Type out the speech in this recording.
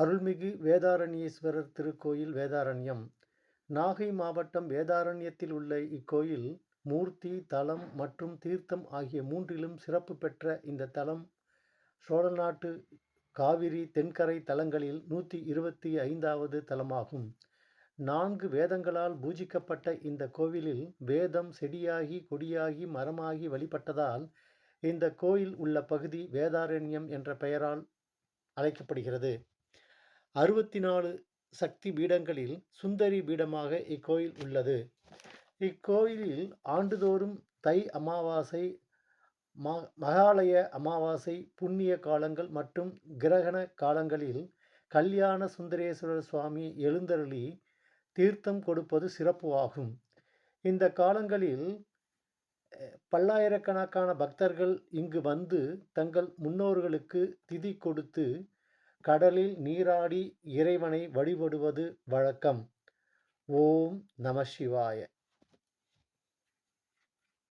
அருள்மிகு வேதாரண்யேஸ்வரர் திருக்கோயில் வேதாரண்யம். நாகை மாவட்டம் வேதாரண்யத்தில் உள்ள இக்கோயில் மூர்த்தி தலம் மற்றும் தீர்த்தம் ஆகிய மூன்றிலும் சிறப்பு பெற்ற இந்த தலம். சோழநாட்டு காவிரி தென்கரை தலங்களில் நூற்றி இருபத்தி ஐந்தாவது தலமாகும். நான்கு வேதங்களால் பூஜிக்கப்பட்ட இந்த கோவிலில் வேதம் செடியாகி கொடியாகி மரமாகி வழிபட்டதால் இந்த கோயில் உள்ள பகுதி வேதாரண்யம் என்ற பெயரால் அழைக்கப்படுகிறது. அறுபத்தி நாலு சக்தி பீடங்களில் சுந்தரி பீடமாக இக்கோயில் உள்ளது. இக்கோயிலில் ஆண்டுதோறும் தை அமாவாசை ம மகாலய அமாவாசை புண்ணிய காலங்கள் மற்றும் கிரகண காலங்களில் கல்யாண சுந்தரேஸ்வரர் சுவாமி எழுந்தருளி தீர்த்தம் கொடுப்பது சிறப்பு ஆகும். இந்த காலங்களில் பல்லாயிரக்கணக்கான பக்தர்கள் இங்கு வந்து தங்கள் முன்னோர்களுக்கு திதி கொடுத்து கடலில் நீராடி இறைவனை வழிபடுவது வழக்கம். ஓம் நம சிவாய.